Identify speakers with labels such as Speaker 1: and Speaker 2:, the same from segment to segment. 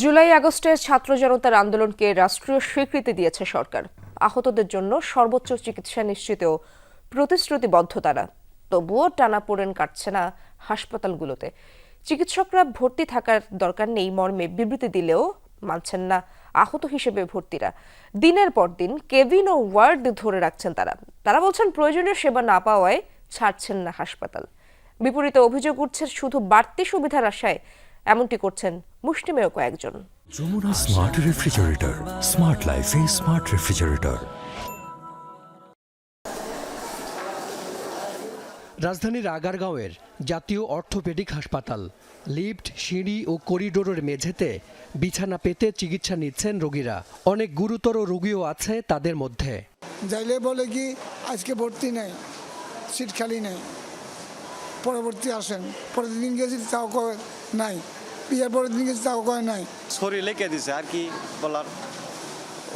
Speaker 1: জুলাই আগস্টের ছাত্র জনতার আন্দোলনকে রাষ্ট্রীয় স্বীকৃতি দিয়েছে সরকার। আহতদের জন্য সর্বোচ্চ চিকিৎসা নিশ্চিতেও প্রতিশ্রুতিবদ্ধ তারা। তবুও টানাপোড়েন কাটছে না হাসপাতালগুলোতে। চিকিৎসকরা ভর্তি থাকার দরকার নেই, মর্মে বিবৃতি দিলেও মানছেন না আহত হিসেবে ভর্তিরা। দিনের পর দিন কেবিন ও ওয়ার্ড ধরে রাখছেন তারা। তারা বলছেন প্রয়োজনীয় সেবা না পাওয়ায় ছাড়ছেন না হাসপাতাল। বিপরীতে অভিযোগ উঠছে শুধু বাড়তি সুবিধার আশায় এমনটি করছেন মুষ্টিমেয় কয়েকজন।
Speaker 2: যমুনা স্মার্ট রেফ্রিজারেটর স্মার্ট লাইফে স্মার্ট রেফ্রিজারেটর
Speaker 3: রাজধানীর আগারগাঁওয়ের জাতীয় অর্থোপেডিক হাসপাতাল লিফট সিঁড়ি ও করিডোরের মেঝেতে বিছানা পেতে চিকিৎসা নিচ্ছেন রোগীরা। অনেক গুরুতর রোগীও আছে তাদের মধ্যে।
Speaker 4: যাইলে বলে কি আজকে ভর্তি নেই সিট খালি নেই পরবর্তী আসেন পরের দিন গেছি তাও নাই। বিয়ের পরের দিন গেছি তাও কয় নাই।
Speaker 5: শরীর লেগে দিছে আর কি বলার?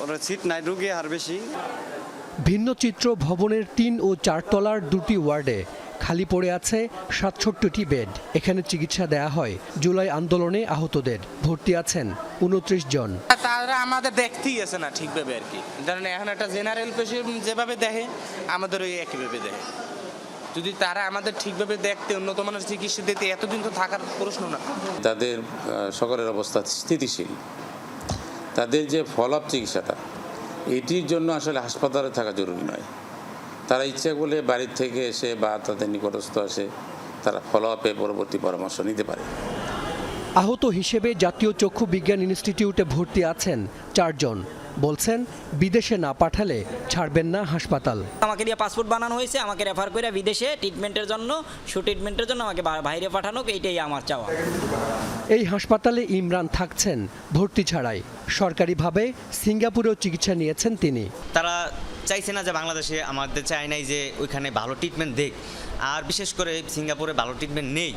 Speaker 5: ওরা সিট নাই রুগী আর বেশি।
Speaker 3: ভিন্ন চিত্র ভবনের তিন ও চারতলার দুটি ওয়ার্ডে খালি পড়ে আছে সাতষট্টিটি বেড। এখানে চিকিৎসা দেয়া হয় জুলাই আন্দোলনে আহতদের। ভর্তি আছেন উনত্রিশ জন।
Speaker 6: তারা আমাদের দেখতেই আছে না ঠিকভাবে আর কি। ধরেন এখন একটা জেনারেল পেশেন্ট যেভাবে দেখে আমাদের ওই একইভাবে দেখে। যদি তারা আমাদের ঠিকভাবে দেখতে উন্নত মানের চিকিৎসা দিতে এতদিন তো থাকার প্রশ্ন না।
Speaker 7: তাদের সকলের অবস্থা স্থিতিশীল। তাদের যে ফল আপ চিকিৎসাটা এটির জন্য আসলে হাসপাতালে থাকা জরুরি নয়। তারা ইচ্ছা করলে বাড়ির থেকে এসে বা তাদের নিকটস্থ আসে তারা ফলো আপে পরবর্তী পরামর্শ নিতে পারে।
Speaker 3: আহত হিসেবে জাতীয় চক্ষু বিজ্ঞান ইনস্টিটিউটে ভর্তি আছেন চারজন। বলছেন বিদেশে না পাঠালে ছাড়বেন না হাসপাতাল।
Speaker 8: আমাকে দিয়ে পাসপোর্ট বানানো হয়েছে আমাকে রেফার করে বিদেশে ট্রিটমেন্টের জন্য শু ট্রিটমেন্টের জন্য আমাকে বাইরে পাঠানো এইটাই আমার চাওয়া।
Speaker 3: এই হাসপাতালে ইমরান থাকছেন ভর্তি ছাড়াই। সরকারিভাবে সিঙ্গাপুরেও চিকিৎসা নিয়েছেন তিনি।
Speaker 9: তারা চাইছে না যে বাংলাদেশে আমাদের চায় নাই যে ওইখানে ভালো ট্রিটমেন্ট দেখ আর বিশেষ করে সিঙ্গাপুরে ভালো ট্রিটমেন্ট নেই।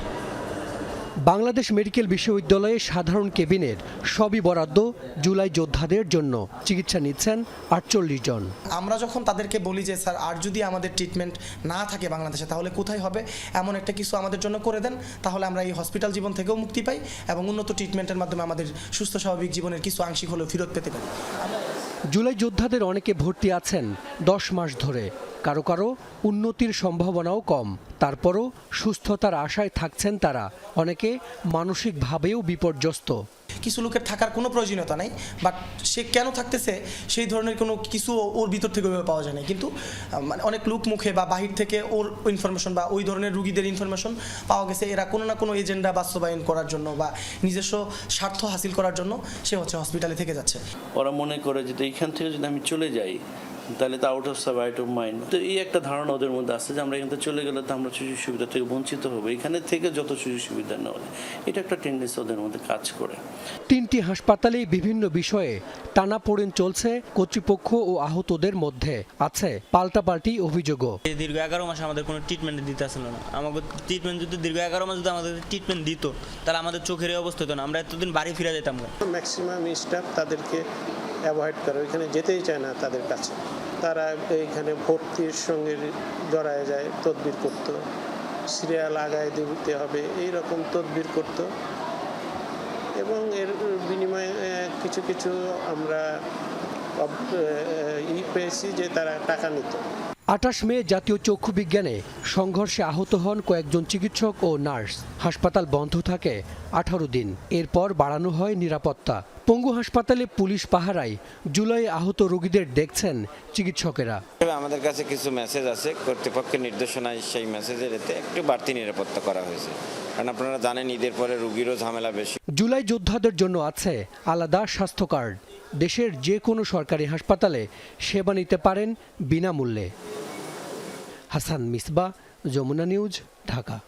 Speaker 3: বাংলাদেশ মেডিকেল বিশ্ববিদ্যালয়ে সাধারণ কেবিনের সবই বরাদ্দ জুলাই যোদ্ধাদের জন্য। চিকিৎসা নিচ্ছেন আটচল্লিশ জন।
Speaker 10: আমরা যখন তাদেরকে বলি যে স্যার আর যদি আমাদের ট্রিটমেন্ট না থাকে বাংলাদেশে তাহলে কোথায় হবে? এমন একটা কিছু আমাদের জন্য করে দেন তাহলে আমরা এই হসপিটাল জীবন থেকেও মুক্তি পাই এবং উন্নত ট্রিটমেন্টের মাধ্যমে আমাদের সুস্থ স্বাভাবিক জীবনের কিছু আংশিক হলেও ফেরত পেতে পারি।
Speaker 3: জুলাই যোদ্ধাদের অনেকে ভর্তি আছেন দশ মাস ধরে। কারও কারও উন্নতির সম্ভাবনাও কম। তারপরও সুস্থতার আশায় থাকছেন তারা। অনেকে মানসিকভাবেও বিপর্যস্ত।
Speaker 10: কিছু লোকের থাকার কোনো প্রয়োজনীয়তা নাই বাট সে কেন থাকতেছে সেই ধরনের কোনো কিছু ওর ভিতর থেকে ওইভাবে পাওয়া যায় না কিন্তু মানে অনেক লোক মুখে বা বাহির থেকে ওর ইনফরমেশন বা ওই ধরনের রুগীদের ইনফরমেশন পাওয়া গেছে। এরা কোনো না কোনো এজেন্ডা বাস্তবায়ন করার জন্য বা নিজস্ব স্বার্থ হাসিল করার জন্য সে হচ্ছে হসপিটালে থেকে যাচ্ছে।
Speaker 11: ওরা মনে করে যে এইখান থেকে যদি আমি চলে যাই তাহলে তো out of sight of mind তো এই একটা ধারণা ওদের মধ্যে আছে যে আমরা এখান থেকে চলে গেলে তো আমরা সুযোগ সুবিধা থেকে বঞ্চিত হব। এখানে থেকে যত সুযোগ সুবিধা নেওয়া যায় এটা একটা টেন্ডেন্সি ওদের মধ্যে কাজ করে।
Speaker 3: তিনটি হাসপাতালেই বিভিন্ন বিষয়ে টানাপোড়েন চলছে কর্তৃপক্ষ ও আহতদের মধ্যে। আছে পাল্টাপাল্টি অভিযোগও।
Speaker 8: এই দীর্ঘ এগারো মাস আমাদের কোনো ট্রিটমেন্ট দিতে আসলো না। আমাকে ট্রিটমেন্ট যদি দীর্ঘ এগারো মাস যদি আমাদের ট্রিটমেন্ট দিত তাহলে আমাদের চোখের অবস্থা হতো না। আমরা এতদিন বাড়ি ফিরে যেতাম না।
Speaker 12: ম্যাক্সিমাম স্টাফ তাদেরকে অ্যাভয়েড করে। ওইখানে যেতেই চায় না তাদের কাছে। তারা এইখানে ভর্তির সঙ্গে জড়ায় যায়, তদবির করত। সিরিয়াল আগায় দিতে হবে এই রকম তদবির করত। এবং এর বিনিময়ে কিছু কিছু আমরা ই পেয়েছি যে তারা টাকা নিত।
Speaker 3: আঠাশ মে জাতীয় চক্ষু বিজ্ঞানে সংঘর্ষে আহত হন কয়েকজন চিকিৎসক ও নার্স। হাসপাতাল বন্ধ থাকে আঠারো দিন। এরপর বাড়ানো হয় নিরাপত্তা। পঙ্গু হাসপাতালে পুলিশ পাহারায় জুলাই আহত রোগীদের দেখছেন চিকিৎসকেরা।
Speaker 5: আমাদের কাছে কিছু মেসেজ আছে। কর্তৃপক্ষের নির্দেশনায় সেই মেসেজের এতে একটু বাড়তি নিরাপত্তা করা হয়েছে। কারণ আপনারা জানেন ঈদের পরে রুগীরও ঝামেলা বেশি।
Speaker 3: জুলাই যোদ্ধাদের জন্য আছে আলাদা স্বাস্থ্য কার্ড। দেশের যে কোনো সরকারি হাসপাতালে সেবা নিতে পারেন বিনামূল্যে। হাসান মিসবা যমুনা নিউজ ঢাকা।